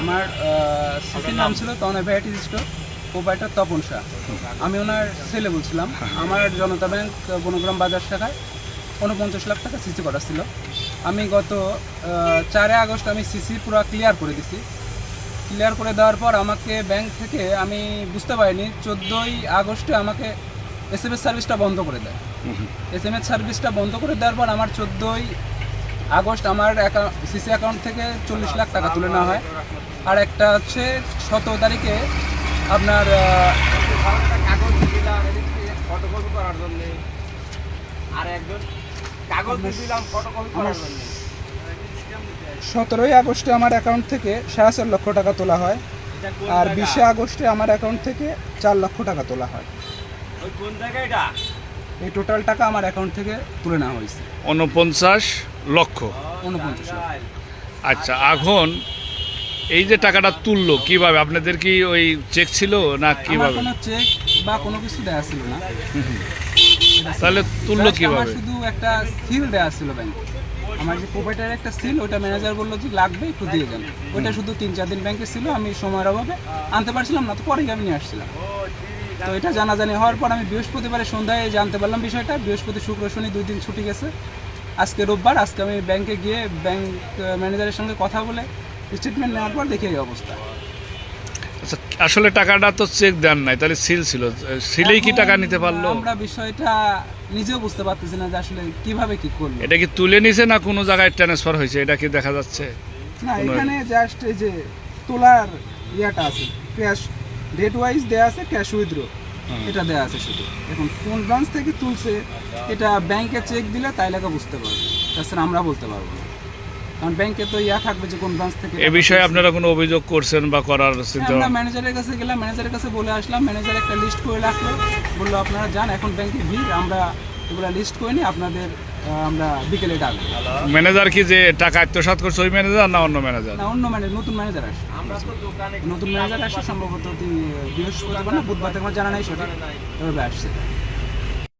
আমার সিসির নাম ছিল Tanay variety store proprietor Tapan Shah. আমি ওনার ছেলে বলছিলাম। আমার জনতা ব্যাংক বনগ্রাম বাজার শাখায় উনপঞ্চাশ লাখ টাকা সিসি করা ছিল। আমি গত চারে আগস্ট আমি সিসি পুরো ক্লিয়ার করে দিছি। ক্লিয়ার করে দেওয়ার পর আমাকে ব্যাংক থেকে আমি বুঝতে পারিনি চোদ্দোই আগস্টে আমাকে এস এম এস সার্ভিসটা বন্ধ করে দেয়। এস এম এস সার্ভিসটা বন্ধ করে দেওয়ার পর আমার চোদ্দোই আগস্ট আমার সিসি অ্যাকাউন্ট থেকে চল্লিশ লাখ টাকা তুলে নেওয়া হয়। আর একটা হচ্ছে সতেরো তারিখে আপনার আহ, কাগজ দিলাম ফটোকপি করার জন্য আর একজন কাগজ দিলাম ফটোকপি করার জন্য। সতেরোই আগস্টে আমার অ্যাকাউন্ট থেকে সাড়ে চার লক্ষ টাকা তোলা হয়। আর বিশে আগস্টে আমার অ্যাকাউন্ট থেকে চার লক্ষ টাকা তোলা হয়। ওই কোন জায়গায় এটা? এই টোটাল টাকা আমার অ্যাকাউন্ট থেকে তুলে নেওয়া হয়েছে। উনপঞ্চাশ লক্ষ উনপঞ্চাশ আচ্ছা এখন এই যে টাকাটা তুললো কীভাবে? আপনাদের কি ওই চেক ছিল না কীভাবে কোনো চেক বা কোনো কিছু দেওয়া ছিল না। তাহলে তুললো কীভাবে? শুধু একটা সিল দেওয়া ছিল ব্যাংকে আমার যে প্রোপাইটার একটা সিল ওটা ম্যানেজার বলল যে লাগবে একটু দিয়ে যান ওইটা শুধু তিন চার দিন ব্যাংকে ছিল আমি সময়ের অভাবে আনতে পারছিলাম না তো পরেই আমি নিয়ে আসছিলাম। তো এটা জানাজানি হওয়ার পর আমি বৃহস্পতিবারে সন্ধ্যায় জানতে পারলাম বিষয়টা। বৃহস্পতি শুক্র শনি দুই দিন ছুটি গেছে। আজকে রোববার আজকে আমি ব্যাংকে গিয়ে ব্যাংক ম্যানেজারের সঙ্গে কথা বলে স্টেটমেন্ট নেওয়ার পর দেখি এই অবস্থা। আচ্ছা আসলে টাকাটা তো চেক দেন নাই তাহলে সিল ছিল। সিলেই কি টাকা নিতে পারল? আমরা বিষয়টা নিজেও বুঝতে পারতেছি না যে আসলে কীভাবে কি করল। এটা কি তুলে নিছে না কোনো জায়গায় ট্রান্সফার হয়েছে? এটা কি দেখা যাচ্ছে? না এখানে জাস্ট এই যে তোলার ইয়াটা আছে। ক্যাশ ডেট ওয়াইজ দেয়া আছে ক্যাশ উইথড্র এটা দেয়া আছে শুধু। এখন কোন ব্রাঞ্চ থেকে তুলছে এটা ব্যাংকে চেক দিলে তাই লেখা বুঝতে পারবে। তাছাড়া আমরা বলতে পারব না। কারণ ব্যাংকে তো ইয়া থাকবে যে কোন ব্রাঞ্চ থেকে এ বিষয়ে আপনারা কোনো অভিযোগ করছেন বা করার চিন্তা আমরা ম্যানেজারের কাছে গেলাম ম্যানেজারের কাছে বলে আসলাম ম্যানেজার একটা লিস্ট করে রাখল। বলল আপনারা যান এখন ব্যাংকে ভিড় আমরা এগুলো লিস্ট করে নিই আপনাদের আমরা বিকেলে ডাকবো ম্যানেজার কি যে টাকা আত্মসাৎ করছে ওই ম্যানেজার না অন্য ম্যানেজার না অন্য ম্যানেজার নতুন ম্যানেজার আসে আমরা তো দোকানে নতুন ম্যানেজার আসছে সম্ভবত বৃহস্পতিবার না বুধবার থেকে আমার জানা নাই সঠিক। তবে আসছে।